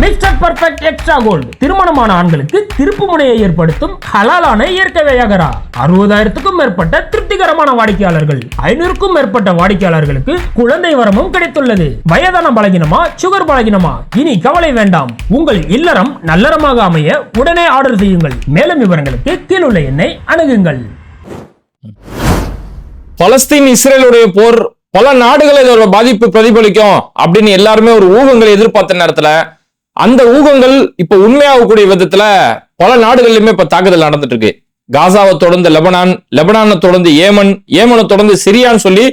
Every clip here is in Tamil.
மிஸ்டர் பர்ஃபெக்ட் எக்ஸ்ட்ரா கோல்டு திருமணமான ஆண்களுக்கு திருப்பு முனையை ஏற்படுத்தும் ஹலாலான இயற்கை வியாகரா. அறுபதாயிரத்துக்கும் மேற்பட்ட திருப்திகரமான வாடிக்கையாளர்கள். ஐநூறுக்கும் மேற்பட்ட வாடிக்கையாளர்களுக்கு குழந்தை வரமும் கிடைத்துள்ளது. வயதான பலகினமா சுகர் பலகினமா? இனி கவலை வேண்டாம். உங்கள் இல்லறம் நல்லறமாக அமைய உடனே ஆர்டர் செய்யுங்கள். மேலும் விவரங்களுக்கு கீழுள்ள எண்ணை அணுகுங்கள். பலஸ்தீன் இஸ்ரேலுடைய போர் பல நாடுகள் இதோட பாதிப்பு பிரதிபலிக்கும் அப்படின்னு எல்லாருமே ஒரு ஊகங்களை எதிர்பார்த்த நேரத்துல அந்த ஊகங்கள் இப்ப உண்மையாகக்கூடிய விதத்துல பல நாடுகள்லயுமே இப்ப தாக்குதல் நடந்துட்டு இருக்கு காசாவை தொடர்ந்து லெபனான் லெபனானை தொடர்ந்து ஏமன் ஏமனை தொடர்ந்து சிரியான்னு சொல்லி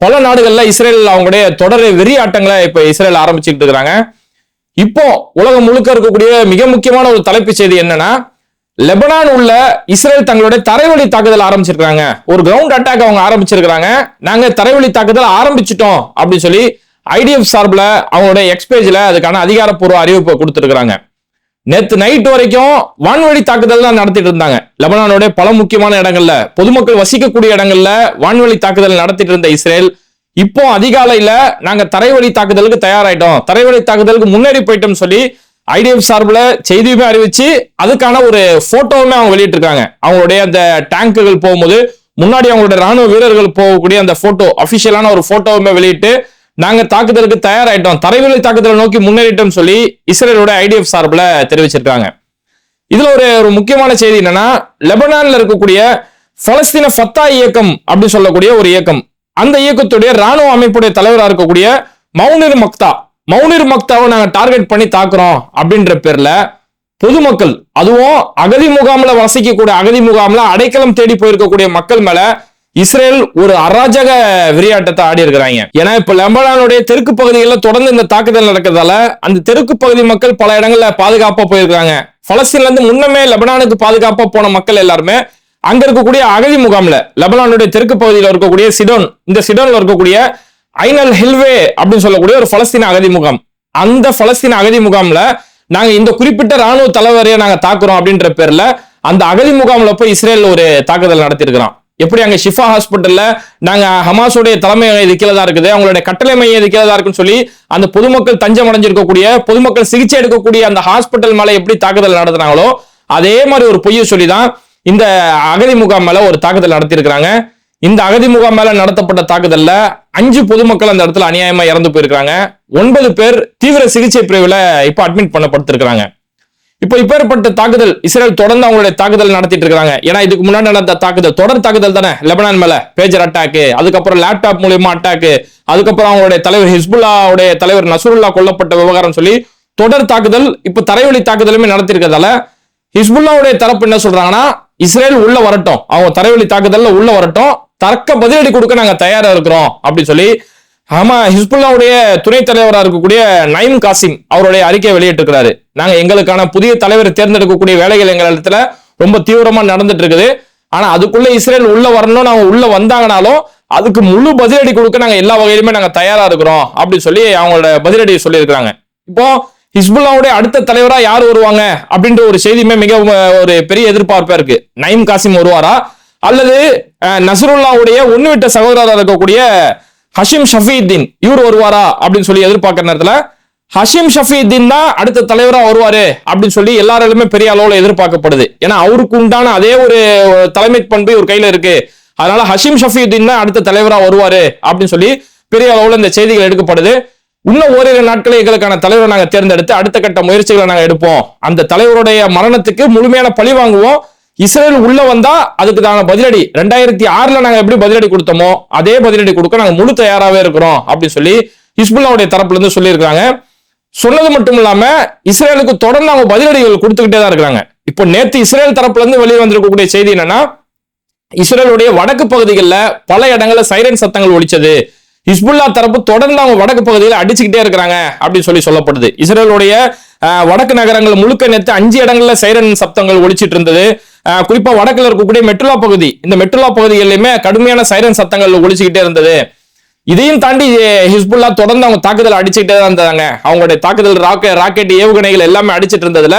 பல நாடுகள்ல இஸ்ரேல் அவங்களுடைய தொடர் வெறி ஆட்டங்களை இப்ப இஸ்ரேல் ஆரம்பிச்சுட்டு இருக்கிறாங்க. இப்போ உலகம் முழுக்க இருக்கக்கூடிய மிக முக்கியமான ஒரு தலைப்புச் செய்தி என்னன்னா லெபனான் உள்ள இஸ்ரேல் தங்களுடைய தரைவழி தாக்குதல் ஆரம்பிச்சிருக்கிறாங்க. ஒரு கிரவுண்ட் அட்டாக் அவங்க ஆரம்பிச்சிருக்கிறாங்க. நாங்க தரைவழி தாக்குதல் ஆரம்பிச்சிட்டோம் அப்படின்னு சொல்லி ஐடிஎஃப் சார்பில் அவங்களுடைய எக்ஸ்பேஜில் அதுக்கான அதிகாரப்பூர்வ அறிவிப்பை கொடுத்துருக்குறாங்க. நேற்று நைட் வரைக்கும் வான்வழி தாக்குதல் தான் நடத்திட்டு இருந்தாங்க. லெபனானுடைய பல முக்கியமான இடங்கள்ல பொதுமக்கள் வசிக்கக்கூடிய இடங்கள்ல வான்வழி தாக்குதல் நடத்திட்டு இருந்த இஸ்ரேல் இப்போ அதிகாலையில நாங்க தரைவழி தாக்குதலுக்கு தயாராயிட்டோம். தரைவழி தாக்குதலுக்கு முன்னேறி போயிட்டோம்னு சொல்லி ஐடிஎஃப் சார்பில் செய்தியுமே அறிவிச்சு அதுக்கான ஒரு போட்டோவுமே அவங்க வெளியிட்டிருக்காங்க. அவங்களுடைய அந்த டேங்குகள் போகும்போது முன்னாடி அவங்களுடைய ராணுவ வீரர்கள் போகக்கூடிய அந்த போட்டோ அபிஷியலான ஒரு போட்டோவுமே வெளியிட்டு நாங்க தாக்குதலுக்கு தயாராயிட்டோம். தரைவழி தாக்குதலை நோக்கி முன்னேறிட்டோம் சொல்லி இஸ்ரேலோட ஐடிஎஃப் சார்பில் தெரிவிச்சிருக்காங்க. இதுல ஒரு ஒரு முக்கியமான செய்தி என்னன்னா லெபனான்ல இருக்கக்கூடிய பலஸ்தீன ஃபத்தா இயக்கம் அப்படின்னு சொல்லக்கூடிய ஒரு இயக்கம். அந்த இயக்கத்துடைய ராணுவ அமைப்புடைய தலைவராக இருக்கக்கூடிய மௌனிர் மக்தா. மௌனிர் மக்தாவை நாங்கள் டார்கெட் பண்ணி தாக்குறோம் அப்படின்ற பேர்ல பொதுமக்கள் அதுவும் அகதி முகாமில் வசிக்கக்கூடிய அகதி முகாமில் அடைக்கலம் தேடி போயிருக்கக்கூடிய மக்கள் மேல இஸ்ரேல் ஒரு அராஜக விளையாட்டத்தை ஆடி இருக்கிறாங்க. ஏன்னா இப்ப லெபனானுடைய தெற்கு பகுதிகளில் தொடர்ந்து இந்த தாக்குதல் நடக்கிறதால அந்த தெற்கு பகுதி மக்கள் பல இடங்கள்ல பாதுகாப்பா போயிருக்காங்க பலஸ்தீன்ல இருந்து முன்னமே லெபனானுக்கு பாதுகாப்பா போன மக்கள் எல்லாருமே அங்க இருக்கக்கூடிய அகதி முகாம்ல லெபனானுடைய தெற்கு பகுதியில் இருக்கக்கூடிய சிடோன் இந்த சிடோன்ல இருக்கக்கூடிய ஐனல் ஹில்வே அப்படின்னு சொல்லக்கூடிய ஒரு பலஸ்தீன அகதி முகாம். அந்த பலஸ்தீன அகதி முகாம்ல நாங்க இந்த குறிப்பிட்ட ராணுவ தலைவரையை நாங்க தாக்குறோம் அப்படின்ற பேர்ல அந்த அகதி முகாம்ல போய் இஸ்ரேல் ஒரு தாக்குதல் நடத்திருக்கிறோம் எப்படி அங்கே ஷிஃபா ஹாஸ்பிட்டலில் நாங்கள் ஹமாஸுடைய தலைமை இது கீழே இருக்குது அவங்களுடைய கட்டளை மையம் இது கீழே இருக்குன்னு சொல்லி அந்த பொதுமக்கள் தஞ்சம் அடைஞ்சிருக்கக்கூடிய பொதுமக்கள் சிகிச்சை எடுக்கக்கூடிய அந்த ஹாஸ்பிட்டல் மேலே எப்படி தாக்குதல் நடத்துனாங்களோ அதே மாதிரி ஒரு பொய்யை சொல்லி தான் இந்த அகதி முகாம் மேலே ஒரு தாக்குதல் நடத்தியிருக்கிறாங்க. இந்த அகதி முகாம் மேல நடத்தப்பட்ட தாக்குதல்ல அஞ்சு பொதுமக்கள் அந்த இடத்துல அநியாயமா இறந்து போயிருக்காங்க ஒன்பது பேர் தீவிர சிகிச்சை பிரிவுல இப்ப அட்மிட் பண்ணப்பட்டிருக்கிறாங்க. இப்போ இப்பேற்பட்ட தாக்குதல் இஸ்ரேல் தொடர்ந்து அவங்களுடைய தாக்குதல் நடத்திட்டு இருக்காங்க ஏன்னா இதுக்கு முன்னாடி நடந்த தாக்குதல் தொடர் தாக்குதல் தானே? லெபனான் மேல பேஜர் அட்டாக்கு அதுக்கப்புறம் லேப்டாப் மூலியமா அட்டாக்கு அதுக்கப்புறம் அவங்களுடைய தலைவர் ஹிஸ்புல்லாவுடைய தலைவர் நசருல்லா கொல்லப்பட்ட விவகாரம் சொல்லி தொடர் தாக்குதல் இப்ப தரைவழி தாக்குதலுமே நடத்திருக்கிறதால ஹிஸ்புல்லாவுடைய தரப்பு என்ன சொல்றாங்கன்னா இஸ்ரேல் உள்ள வரட்டும். அவங்க தரைவழி தாக்குதல்ல உள்ள வரட்டும். தர்க்க பதிலடி கொடுக்க நாங்க தயாரா இருக்கிறோம் அப்படின்னு சொல்லி ஆமா ஹிஸ்புல்லாவுடைய துணைத் தலைவராக இருக்கக்கூடிய நயம் காசிம் அவருடைய அறிக்கை வெளியிட்டிருக்கிறாரு. நாங்க எங்களுக்கான புதிய தலைவர் தேர்ந்தெடுக்கக்கூடிய வேலைகள் எங்கள் இடத்துல ரொம்ப தீவிரமா நடந்துட்டு இருக்குது ஆனா அதுக்குள்ள இஸ்ரேல் உள்ள வரணும் அவங்க உள்ள வந்தாங்கனாலும் அதுக்கு முழு பதிலடி கொடுக்க நாங்க எல்லா வகையிலுமே நாங்க தயாரா இருக்கிறோம் அப்படின்னு சொல்லி அவங்களோட பதிலடி சொல்லியிருக்கிறாங்க. இப்போ ஹிஸ்புல்லாவுடைய அடுத்த தலைவரா யார் வருவாங்க அப்படின்ற ஒரு செய்தியுமே மிக ஒரு பெரிய எதிர்பார்ப்பா இருக்கு. நயம் காசிம் வருவாரா? அல்லது நசருல்லாவுடைய ஒன்னு விட்ட சகோதரராக இருக்கக்கூடிய ஹஷிம் ஷஃபீத்தீன் இவர் வருவாரா? அப்படின்னு சொல்லி எதிர்பார்க்கிற நேரத்துல ஹஷிம் ஷஃபீத்தீன் தான் அடுத்த தலைவரா வருவாரு அப்படின்னு சொல்லி எல்லாராலுமே பெரிய அளவுல எதிர்பார்க்கப்படுது. ஏன்னா அவருக்கு உண்டான அதே ஒரு தலைமை பண்பு ஒரு கையில இருக்கு. அதனால ஹஷிம் ஷஃபீத்தீன் தான் அடுத்த தலைவரா வருவாரு அப்படின்னு சொல்லி பெரிய அளவுல இந்த செய்திகள் எடுக்கப்படுது. இன்னும் ஓரிரு நாட்களே எங்களுக்கான தலைவரை நாங்க தேர்ந்தெடுத்து அடுத்த கட்ட முயற்சிகளை நாங்க எடுப்போம். அந்த தலைவருடைய மரணத்துக்கு முழுமையான பழி வாங்குவோம். இஸ்ரேல் உள்ள வந்தா அதுக்குதான பதிலடி. ரெண்டாயிரத்தி ஆறுல நாங்க எப்படி பதிலடி கொடுத்தோமோ அதே பதிலடி கொடுக்க நாங்க முழு தயாராகவே இருக்கிறோம் அப்படின்னு சொல்லி ஹிஸ்புல்லாவுடைய தரப்புல இருந்து சொல்லியிருக்காங்க சொன்னது மட்டும் இல்லாம இஸ்ரேலுக்கு தொடர்ந்து அவங்க பதிலடிகள் கொடுத்துக்கிட்டே தான் இருக்காங்க இப்போ நேத்து இஸ்ரேல் தரப்புல இருந்து வெளியே வந்திருக்கக்கூடிய செய்தி என்னன்னா இஸ்ரேலுடைய வடக்கு பகுதிகளில் பல இடங்கள்ல சைரன் சத்தங்கள் ஒழிச்சது ஹிஸ்புல்லா தரப்பு தொடர்ந்து அவங்க வடக்கு பகுதியில் அடிச்சுக்கிட்டே இருக்கிறாங்க அப்படின்னு சொல்லி சொல்லப்படுது. இஸ்ரேலுடைய வடக்கு நகரங்கள் முழுக்க நேற்று அஞ்சு இடங்கள்ல சைரன் சப்தங்கள் ஒழிச்சிட்டு இருந்தது. குறிப்பா வடக்குல இருக்கக்கூடிய மெட்ரோலா பகுதி. இந்த மெட்ரோலா பகுதிகளிலுமே கடுமையான சைரன் சத்தங்கள் ஒழிச்சுக்கிட்டே இருந்தது. இதையும் தாண்டி ஹிஸ்புல்லா தொடர்ந்து அவங்க தாக்குதல் அடிச்சுக்கிட்டே தான் இருந்தாங்க. அவங்களுடைய தாக்குதல் ராக்கெட் ராக்கெட் ஏவுகணைகள் எல்லாமே அடிச்சிட்டு இருந்ததுல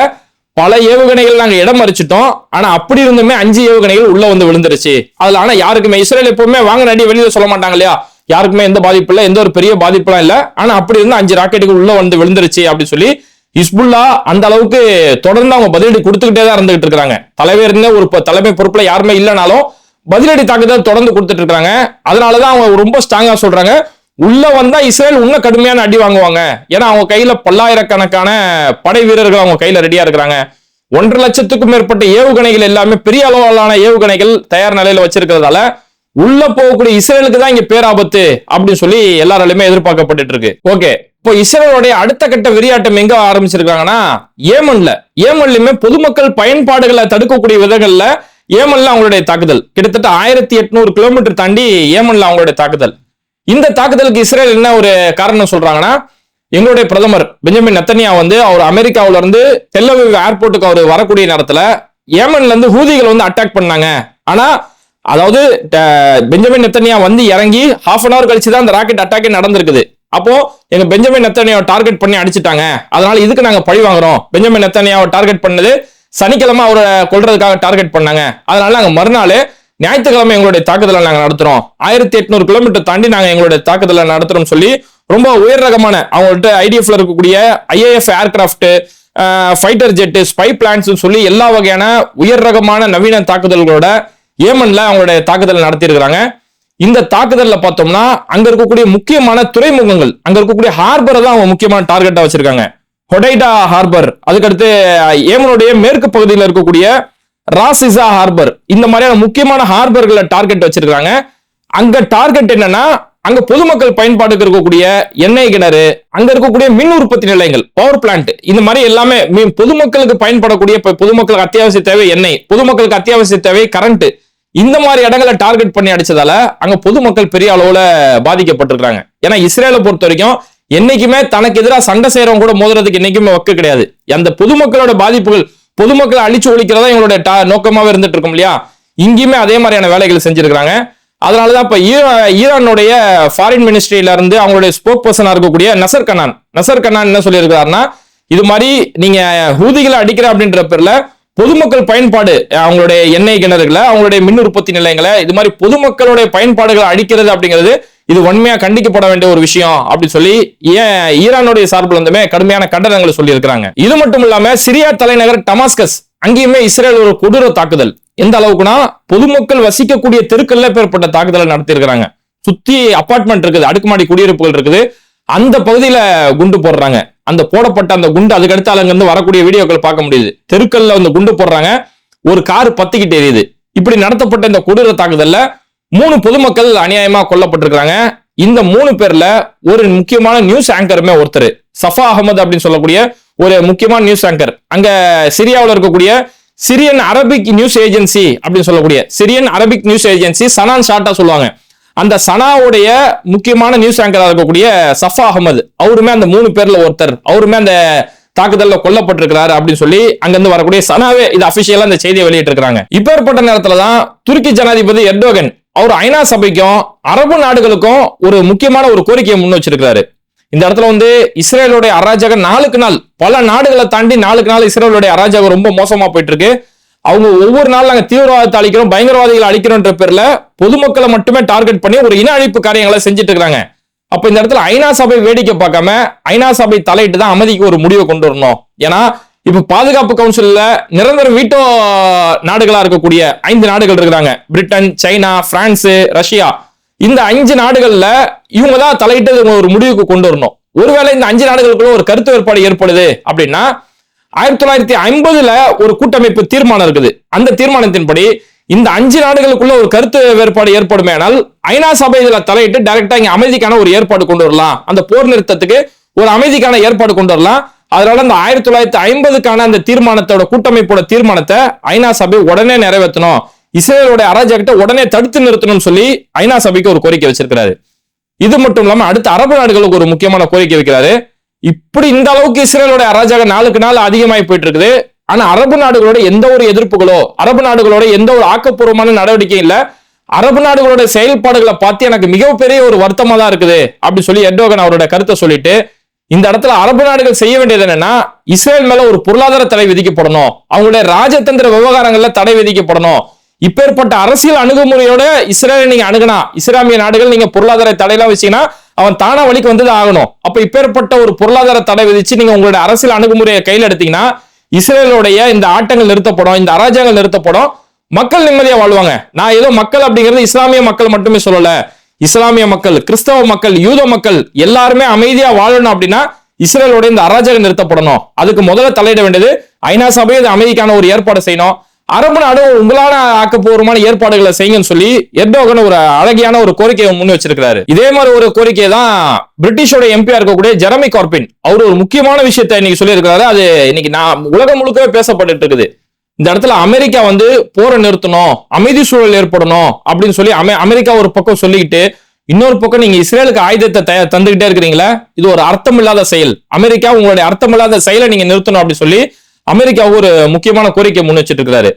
பல ஏவுகணைகள் நாங்க இடம் மறிச்சிட்டோம். ஆனா அப்படி இருந்துமே அஞ்சு ஏவுகணைகள் உள்ள வந்து விழுந்துருச்சு. அதுல ஆனா யாருக்குமே இஸ்ரேல் எப்பவுமே வாங்க நடி வெளியில சொல்ல மாட்டாங்க இல்லையா? யாருக்குமே எந்த பாதிப்பு இல்லை எந்த ஒரு பெரிய பாதிப்புலாம் இல்ல. ஆனா அப்படி இருந்து அஞ்சு ராக்கெட்டுகள் உள்ள வந்து விழுந்துருச்சு அப்படின்னு சொல்லி ஹிஸ்புல்லா அந்த அளவுக்கு தொடர்ந்து அவங்க பதிலடி கொடுத்துக்கிட்டே தான் இருந்துகிட்டு இருக்கிறாங்க. தலைவர் ஒரு தலைமை பொறுப்புல யாருமே இல்லைனாலும் பதிலடி தாக்குதல் தொடர்ந்து கொடுத்துட்டு இருக்காங்க அதனாலதான் அவங்க ரொம்ப ஸ்ட்ராங்கா சொல்றாங்க. உள்ள வந்தா இஸ்ரேல் இன்னும் கடுமையான அடி வாங்குவாங்க. ஏன்னா அவங்க கையில பல்லாயிரக்கணக்கான படை வீரர்கள் அவங்க கையில ரெடியா இருக்கிறாங்க. ஒன்றரை லட்சத்துக்கும் மேற்பட்ட ஏவுகணைகள் எல்லாமே பெரிய அளவிலான ஏவுகணைகள் தயார் நிலையில வச்சிருக்கிறதால உள்ள போகக்கூடிய இஸ்ரேலுக்கு தான் இங்க பேராபத்து அப்படின்னு சொல்லி எல்லாராலையுமே எதிர்பார்க்கப்பட்டு இருக்கு. ஓகே. இப்போ இஸ்ரேலுடைய அடுத்த கட்ட விரியாட்டம் எங்க ஆரம்பிச்சிருக்காங்கன்னா ஏமன்ல. ஏமன்லயுமே பொதுமக்கள் பயன்பாடுகளை தடுக்கக்கூடிய விதங்கள்ல ஏமன்ல அவங்களுடைய தாக்குதல். கிட்டத்தட்ட ஆயிரத்தி எட்நூறு கிலோமீட்டர் தாண்டி ஏமன்ல அவங்களுடைய தாக்குதல். இந்த தாக்குதலுக்கு இஸ்ரேல் என்ன ஒரு காரணம் சொல்றாங்கன்னா எங்களுடைய பிரதமர் பெஞ்சமின் நத்தனியா வந்து அவர் அமெரிக்காவில இருந்து தெல்லவிவ் ஏர்போர்ட்டுக்கு அவர் வரக்கூடிய நேரத்துல ஏமன்ல இருந்து ஹூதிகள் வந்து அட்டாக் பண்ணாங்க. ஆனா அதாவது ட- பெஞ்சமின் நெத்தனியா வந்து இறங்கி ஹாஃப் அன் அவர் கழிச்சு தான் அந்த ராக்கெட் அட்டாக்கே நடந்திருக்குது. அப்போ எங்க பெஞ்சமின் நெத்தனியாவை டார்கெட் பண்ணி அடிச்சிட்டாங்க. அதனால இதுக்கு நாங்க பழி வாங்குறோம். பெஞ்சமின் நெத்தனியாவை டார்கெட் பண்ணது சனிக்கிழமை அவரை கொள்றதுக்காக டார்கெட் பண்ணாங்க. அதனால நாங்க மறுநாள் ஞாயிற்றுக்கிழமை எங்களுடைய தாக்குதலை நாங்க நடத்துறோம். ஆயிரத்தி எட்நூறு கிலோமீட்டர் தாண்டி நாங்க எங்களுடைய தாக்குதலை நடத்துறோம் சொல்லி ரொம்ப உயர் ரகமான அவங்கள்ட்ட ஐடிஎஃப்ல இருக்கக்கூடிய IAF aircraft fighter jet spy planes சொல்லி எல்லா வகையான உயர் ரகமான நவீன தாக்குதல்களோட ஏமன்ல அவங்களுடைய தாக்குதல் நடத்தியிருக்கிறாங்க. இந்த தாக்குதல்ல பார்த்தோம்னா அங்க இருக்கக்கூடிய முக்கியமான துறைமுகங்கள் அங்க இருக்கக்கூடிய ஹார்பரை தான் அவங்க முக்கியமான டார்கெட்டா வச்சிருக்காங்க. ஹொடைடா ஹார்பர் அதுக்கடுத்து ஏமனுடைய மேற்கு பகுதியில் இருக்கக்கூடிய ராசிசா ஹார்பர் இந்த மாதிரியான முக்கியமான ஹார்பர்களை டார்கெட் வச்சிருக்காங்க. அங்க டார்கெட் என்னன்னா அங்க பொதுமக்கள் பயன்பாட்டுக்கு இருக்கக்கூடிய எண்ணெய் கிணறு அங்க இருக்கக்கூடிய மின் உற்பத்தி நிலையங்கள் பவர் பிளான்ட் இந்த மாதிரி எல்லாமே மீ- பொதுமக்களுக்கு பயன்படக்கூடிய பொதுமக்களுக்கு அத்தியாவசிய தேவை எண்ணெய் பொதுமக்களுக்கு அத்தியாவசிய தேவை கரண்ட் இந்த மாதிரி இடங்களை டார்கெட் பண்ணி அடிச்சதால அங்க பொதுமக்கள் பெரிய அளவுல பாதிக்கப்பட்டிருக்காங்க ஏன்னா இஸ்ரேலை பொறுத்த வரைக்கும் என்னைக்குமே தனக்கு எதிராக சண்டை செய்யறவங்க கூட மோதுறதுக்கு என்னைக்குமே வக்கு கிடையாது. அந்த பொதுமக்களோட பாதிப்புகள் பொதுமக்களை அழிச்சு ஒழிக்கிறதா எங்களுடைய டா- நோக்கமாவே இருந்துட்டு இருக்கும் இல்லையா? இங்கேயுமே அதே மாதிரியான வேலைகள் செஞ்சிருக்கிறாங்க. அதனாலதான் இப்ப ஈரானுடைய ஃபாரின் மினிஸ்ட்ரியில இருந்து அவங்களுடைய ஸ்போக் பர்சனா இருக்கக்கூடிய நசர் கனான் நசர் கனான் என்ன சொல்லியிருக்கிறாருன்னா இது மாதிரி நீங்க ஹூதிகளை அடிக்கிற அப்படின்ற பேர்ல பொதுமக்கள் பயன்பாடு அவங்களுடைய எண்ணெய் கிணறுகளை அவங்களுடைய மின் உற்பத்தி நிலையங்களை இது மாதிரி பொதுமக்களுடைய பயன்பாடுகளை அடிக்கிறது அப்படிங்கிறது இது வன்மையா கண்டிக்கப்பட வேண்டிய ஒரு விஷயம் அப்படின்னு சொல்லி ஏன் ஈரானுடைய சார்பில் இருந்துமே கடுமையான கண்டனங்களை சொல்லி இருக்கிறாங்க இது மட்டும் இல்லாம சிரியா தலைநகர் டமாஸ்கஸ் அங்கேயுமே இஸ்ரேல் ஒரு கொடூர தாக்குதல். எந்த அளவுக்குனா பொதுமக்கள் வசிக்கக்கூடிய தெருக்கள்ல பேர்பட்ட தாக்குதலை நடத்தியிருக்கிறாங்க. சுத்தி அபார்ட்மெண்ட் இருக்குது அடுக்குமாடி குடியிருப்புகள் இருக்குது. அந்த பகுதியில குண்டு போடுறாங்க. அந்த போடப்பட்ட அந்த குண்டு அதுக்கடுத்து அங்கிருந்து வரக்கூடிய வீடியோக்கள் பார்க்க முடியுது. தெருக்கல்ல அந்த குண்டு போடுறாங்க. ஒரு கார் பத்திக்கிட்டு எரியுது. இப்படி நடத்தப்பட்ட இந்த கொடூர தாக்குதல்ல மூணு பொதுமக்கள் அநியாயமா கொல்லப்பட்டிருக்கிறாங்க. இந்த மூணு பேர்ல ஒரு முக்கியமான நியூஸ் ஆங்கருமே ஒருத்தர். சஃபா அகமது அப்படின்னு சொல்லக்கூடிய ஒரு முக்கியமான நியூஸ் ஆங்கர் அங்க சிரியாவில் இருக்கக்கூடிய சிரியன் அரபிக் நியூஸ் ஏஜென்சி அப்படின்னு சொல்லக்கூடிய சிரியன் அரபிக் நியூஸ் ஏஜென்சி சனான் ஷாட்டா சொல்லுவாங்க. அந்த சனாவுடைய முக்கியமான நியூஸ் ஆங்கராக இருக்கக்கூடிய சஃபா அகமது அவருமே அந்த மூணு பேர்ல ஒருத்தர். அவருமே அந்த தாக்குதல்ல கொல்லப்பட்டிருக்கிறாரு அப்படின்னு சொல்லி அங்கிருந்து வரக்கூடிய சனாவே இது அபிஷியலா இந்த செய்தியை வெளியிட்டு இருக்காங்க இப்பேற்பட்ட நேரத்துல தான் துருக்கி ஜனாதிபதி எர்டோகன் அவர் ஐநா சபைக்கும் அரபு நாடுகளுக்கும் ஒரு முக்கியமான ஒரு கோரிக்கையை முன் வச்சிருக்கிறாரு. இந்த இடத்துல வந்து இஸ்ரேலுடைய அராஜகம் நாளுக்கு நாள் பல நாடுகளை தாண்டி நாளுக்கு நாள் இஸ்ரேலுடைய அராஜகம் ரொம்ப மோசமா போயிட்டு இருக்கு அவங்க ஒவ்வொரு நாள் நாங்கள் தீவிரவாதத்தை அழிக்கிறோம் பயங்கரவாதிகளை அழிக்கிறோன்ற பேர்ல பொதுமக்களை மட்டுமே டார்கெட் பண்ணி ஒரு இன அழிப்பு காரியங்களை செஞ்சுட்டு இருக்கிறாங்க அப்ப இந்த இடத்துல ஐநா சபை வேடிக்கை பார்க்காம ஐநா சபை தலையிட்டு தான் அமைதிக்கு ஒரு முடிவை கொண்டு வரணும். ஏன்னா இப்ப பாதுகாப்பு கவுன்சில்ல நிரந்தர வீட்டோ நாடுகளா இருக்கக்கூடிய ஐந்து நாடுகள் இருக்கிறாங்க. Britain China France Russia. இந்த அஞ்சு நாடுகள்ல இவங்க தான் தலையிட்டு ஒரு முடிவுக்கு கொண்டு வரணும். ஒருவேளை இந்த அஞ்சு நாடுகளுக்குள்ள ஒரு கருத்து வேறுபாடு ஏற்படுது அப்படின்னா ஆயிரத்தி தொள்ளாயிரத்தி ஐம்பதுல ஒரு கூட்டமைப்பு தீர்மானம் இருக்குது. அந்த தீர்மானத்தின்படி இந்த அஞ்சு நாடுகளுக்குள்ள ஒரு கருத்து வேறுபாடு ஏற்படுமேனால் ஐநா சபை இதுல தலையிட்டு டைரக்டா இங்க அமைதிக்கான ஒரு ஏற்பாடு கொண்டு வரலாம். அந்த போர் நிறுத்தத்துக்கு ஒரு அமைதிக்கான ஏற்பாடு கொண்டு வரலாம். அதனால அந்த ஆயிரத்தி தொள்ளாயிரத்தி ஐம்பதுக்கான அந்த தீர்மானத்தோட கூட்டமைப்போட தீர்மானத்தை ஐநா சபை உடனே நிறைவேற்றணும். இஸ்ரேலோட அராஜகத்தை உடனே தடுத்து நிறுத்தணும்னு சொல்லி ஐநா சபைக்கு ஒரு கோரிக்கை வச்சிருக்கிறாரு. இது மட்டும் இல்லாம அடுத்த அரபு நாடுகளுக்கு ஒரு முக்கியமான கோரிக்கை வைக்கிறாரு. இப்படி இந்த அளவுக்கு இஸ்ரேலோட அராஜகம் நாளுக்கு நாள் அதிகமாகி போயிட்டு இருக்குது ஆனா அரபு நாடுகளோட எந்த ஒரு எதிர்ப்புகளோ அரபு நாடுகளோட எந்த ஒரு ஆக்கப்பூர்வமான நடவடிக்கையும் இல்ல. அரபு நாடுகளோட செயல்பாடுகளை பார்த்து எனக்கு மிகப்பெரிய ஒரு வருத்தமா தான் இருக்குது அப்படி சொல்லி எர்டோகன் அவரோட கருத்தை சொல்லிட்டு இந்த இடத்துல அரபு நாடுகள் செய்ய வேண்டியது என்னன்னா இஸ்ரேல் மேல ஒரு பொருளாதார தடை விதிக்கப்படணும். அவங்களுடைய ராஜதந்திர விவகாரங்கள்ல தடை விதிக்கப்படணும். இப்பேற்பட்ட அரசியல் அணுகுமுறையோட இஸ்ரேலை நீங்க அணுகுனா இஸ்லாமிய நாடுகள் நீங்க பொருளாதார தடையெல்லாம் வச்சீங்கன்னா அவன் தானா வழிக்கு வந்து ஆகணும். அப்ப இப்பேற்பட்ட ஒரு பொருளாதார தடை விதிச்சு நீங்க உங்களுடைய அரசியல் அணுகுமுறையை கையில் எடுத்தீங்கன்னா இஸ்ரேலுடைய இந்த ஆட்டங்கள் நிறுத்தப்படும் இந்த அராஜகங்கள் நிறுத்தப்படும். மக்கள் நிம்மதியா வாழ்வாங்க. நான் ஏதோ மக்கள் அப்படிங்கிறது இஸ்லாமிய மக்கள் மட்டுமே சொல்லல. இஸ்லாமிய மக்கள் கிறிஸ்தவ மக்கள் யூத மக்கள் எல்லாருமே அமைதியா வாழணும் அப்படின்னா இஸ்ரேலோட இந்த அராஜகம் நிறுத்தப்படணும். அதுக்கு முதல்ல தலையிட வேண்டியது ஐநா சபை இது அமைதிக்கான ஒரு ஏற்பாடு செய்யணும். அரபு நாடும் உங்களான ஆக்கப்பூர்வமான ஏற்பாடுகளை செய்யுங்கன்னு சொல்லி எர்டோகன் ஒரு அழகியான ஒரு கோரிக்கையை முன் வச்சிருக்கிறாரு. இதே மாதிரி ஒரு கோரிக்கை தான் பிரிட்டிஷோட எம்பியா இருக்கக்கூடிய ஜெரமி கார்பின் அவர் ஒரு முக்கியமான விஷயத்த இன்னைக்கு சொல்லியிருக்கிறாரு. அது இன்னைக்கு நான் உலகம் முழுக்கவே பேசப்பட்டு இருக்குது. இந்த இடத்துல அமெரிக்கா வந்து போரை நிறுத்தணும் அமைதி சூழல் ஏற்படணும் அப்படின்னு சொல்லி அமெ அமெரிக்கா ஒரு பக்கம் சொல்லிக்கிட்டு இன்னொரு பக்கம் நீங்க இஸ்ரேலுக்கு ஆயுதத்தை தய- தந்துகிட்டே இருக்கிறீங்களா இது ஒரு அர்த்தமில்லாத செயல். அமெரிக்கா உங்களுடைய அர்த்தமில்லாத செயலை நீங்க நிறுத்தணும் அப்படின்னு சொல்லி அமெரிக்கா ஒரு முக்கியமான கோரிக்கை முன் வச்சிட்டு இருக்கிறாரு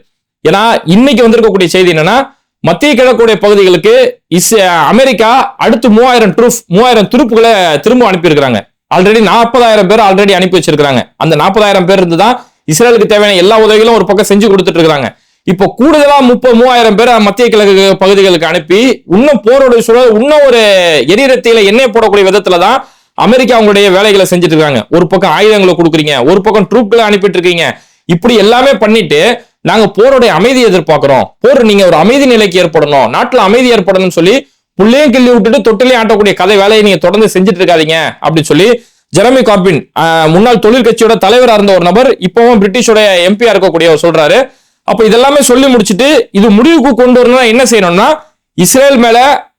ஏன்னா இன்னைக்கு வந்திருக்கக்கூடிய செய்தி என்னன்னா மத்திய கிழக்குடைய பகுதிகளுக்கு இஸ் அமெரிக்கா அடுத்து மூவாயிரம் ட்ரூப் மூவாயிரம் துருப்புகளை திரும்ப அனுப்பியிருக்கிறாங்க. ஆல்ரெடி நாற்பதாயிரம் பேர் ஆல்ரெடி அனுப்பி வச்சிருக்காங்க அந்த நாற்பதாயிரம் பேர் இருந்து தான் இஸ்ரேலுக்கு தேவையான எல்லா உதவிகளும் ஒரு பக்கம் செஞ்சு கொடுத்துட்டு இருக்கிறாங்க இப்போ கூடுதலா முப்பது மூவாயிரம் பேர் மத்திய கிழக்கு பகுதிகளுக்கு அனுப்பி இன்னும் போரோட சூழல் இன்னும் ஒரு எரிரத்தியில எண்ணெய் போடக்கூடிய விதத்துல தான் அமெரிக்கா அவங்களுடைய வேலைகளை செஞ்சுட்டு இருக்காங்க ஒரு பக்கம் ஆயுதங்களை கொடுக்குறீங்க ஒரு பக்கம் ட்ரூப்களை அனுப்பிட்டு இருக்கீங்க இப்படி எல்லாமே பண்ணிட்டு நாங்க போருடைய அமைதி எதிர்பார்க்கிறோம். போர் நீங்க ஒரு அமைதி நிலைக்கு ஏற்படணும் நாட்டுல அமைதி ஏற்படணும்னு சொல்லி புள்ளையும் கிள்ளி விட்டுட்டு தொட்டிலையும் ஆட்டக்கூடிய கதை வேலையை நீங்க தொடர்ந்து செஞ்சுட்டு இருக்காதீங்க அப்படின்னு சொல்லி ஜெரமி கார்பின் முன்னாள் தொழிற்கட்சியோட தலைவராக இருந்த ஒரு நபர் இப்பவும் பிரிட்டிஷோட எம்பியா இருக்கக்கூடியவர் சொல்றாரு. அப்ப இதெல்லாமே சொல்லி முடிச்சிட்டு இது முடிவுக்கு கொண்டு வரணும்னா என்ன செய்யணும்னா இஸ்ரேல் மேல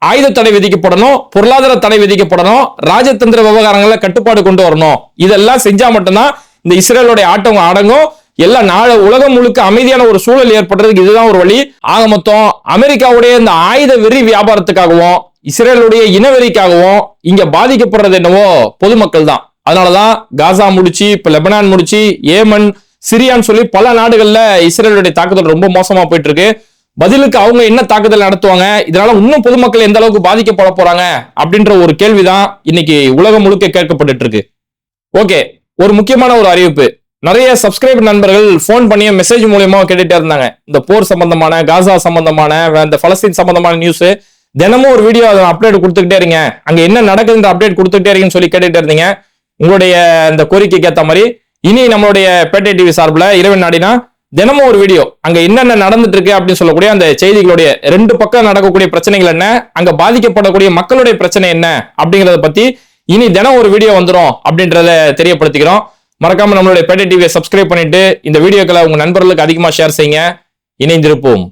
ஆயுத தடை விதிக்கப்படணும் பொருளாதார தடை விதிக்கப்படணும் ராஜதந்திர விவகாரங்களை கட்டுப்பாடு கொண்டு வரணும். இதெல்லாம் செஞ்சா மட்டும்தான் இந்த இஸ்ரேலுடைய ஆட்டம் அடங்கும். எல்லா நாடு உலகம் முழுக்க அமைதியான ஒரு சூழல் ஏற்படுறதுக்கு இதுதான் ஒரு வழி. ஆக மொத்தம் அமெரிக்காவுடைய இந்த ஆயுத வெறி வியாபாரத்துக்காகவும் இஸ்ரேலுடைய இனவெறிக்காகவும் இங்க பாதிக்கப்படுறது என்னவோ பொதுமக்கள் தான். அதனாலதான் காசா முடிச்சு இப்ப லெபனான் முடிச்சு ஏமன் சிரியான்னு சொல்லி பல நாடுகள்ல இஸ்ரேலுடைய தாக்குதல் ரொம்ப மோசமா போயிட்டு இருக்கு. பதிலுக்கு அவங்க என்ன தாக்குதல் நடத்துவாங்க? இதனால இன்னும் பொதுமக்கள் எந்த அளவுக்கு பாதிக்கப்பட போறாங்க? அப்படின்ற ஒரு கேள்விதான் இன்னைக்கு உலகம் முழுக்க கேட்கப்பட்டு இருக்கு ஓகே ஒரு முக்கியமான ஒரு அறிவிப்பு. நிறைய சப்ஸ்கிரைப் நண்பர்கள் ஃபோன் பண்ணி மெசேஜ் மூலியமா கேட்டுட்டே இருந்தாங்க. இந்த போர் சம்பந்தமான காசா சம்பந்தமான இந்த பலஸ்தீன் சம்பந்தமான நியூஸ் தினமும் ஒரு வீடியோ அப்டேட் கொடுத்துக்கிட்டே இருங்க. அங்க என்ன நடக்குதுன்ற அப்டேட் கொடுத்துக்கிட்டே இருக்கீங்கன்னு சொல்லி கேட்டுட்டே இருந்தீங்க. உங்களுடைய இந்த கோரிக்கைக்கு ஏற்ற மாதிரி இனி நம்மளுடைய பேட்டை டிவி சார்பில் இரவு நாடினா தினமும் ஒரு வீடியோ அங்க என்னென்ன நடந்துட்டு இருக்கு அப்படின்னு சொல்லக்கூடிய அந்த செய்திகளுடைய ரெண்டு பக்கம் நடக்கக்கூடிய பிரச்சனைகள் என்ன? அங்க பாதிக்கப்படக்கூடிய மக்களுடைய பிரச்சனை என்ன? அப்படிங்கறத பத்தி இனி தினம் ஒரு வீடியோ வந்துடும் அப்படின்றத தெரியப்படுத்திக்கிறோம். மறக்காம நம்மளுடைய பேட்டை டிவியை சப்ஸ்கிரைப் பண்ணிட்டு இந்த வீடியோக்களை உங்க நண்பர்களுக்கு அதிகமா ஷேர் செய்யுங்க. இணைந்திருப்போம்.